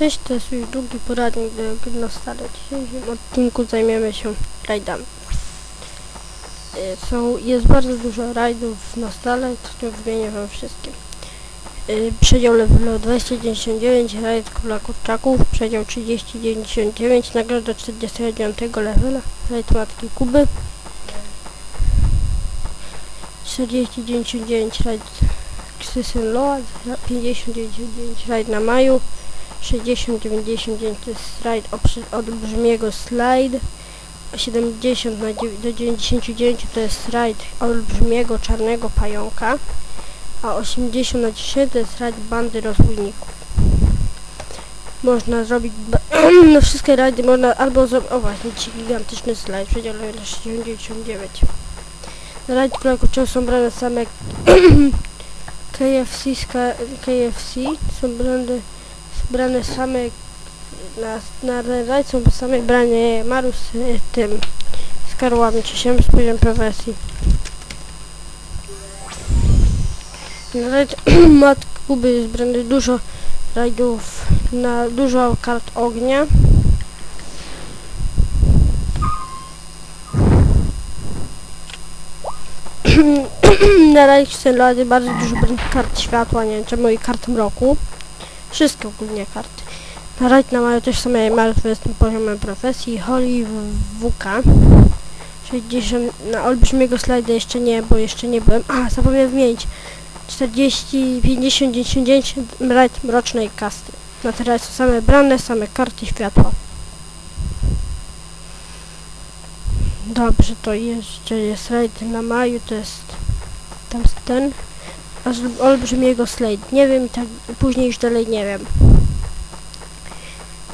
Cześć, to jest już drugi poradnik do Gnostale. W dzisiejszym odcinku zajmiemy się rajdami. Y, Są, jest bardzo dużo rajdów w Nostale, to wymienię wam wszystkie. Przedział levelu 299, rajd Króla Kurczaków, przedział 3099, nagroda 49 levela, rajd Matki Kuby. 4099 rajd Ksysyn Loa, 5099 rajd na maju, 60-99 to jest slajd brzmiego slide. 70 na dziew- do 99 to jest slajd olbrzymiego czarnego pająka. A 80 na 10 to jest slajd bandy rozbójników. Można zrobić no wszystkie rajdy można albo zrobić, o właśnie, ci gigantyczny slajd, przedział na 99. Na rajd które są brane same KFC, KFC są brane brane same na, na rajd są same brane Marus z tym z karłami, czy się z poziom profesji. Na rajd Matki Kuby jest brane dużo rajdów, na dużo kart ognia. na rajd Senlady bardzo dużo kart światła, nie wiem czemu i kart mroku. Wszystkie ogólnie karty. Na rajd na mają też same martwe z tym poziomem profesji. Holly WK. 60 na olbrzymiego slajda jeszcze nie, bo jeszcze nie byłem. A, zapomniałem wymienić. 40, 50, 99 rajd mrocznej kasty. Na teraz są same brane, same karty światła. Dobrze, to jeszcze jest rajd na maju, to jest tam ten olbrzymiego slate. Nie wiem, tak później już dalej nie wiem.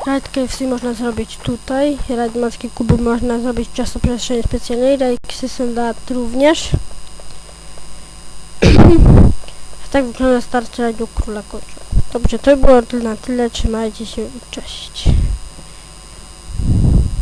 Rajd KFC można zrobić tutaj. Rajd Matki Kuby można zrobić w czasoprzestrzeni specjalnej. Rajd System Dat również. tak wygląda start rajdu Króla Koczu. Dobrze, to było na tyle. Trzymajcie się i cześć.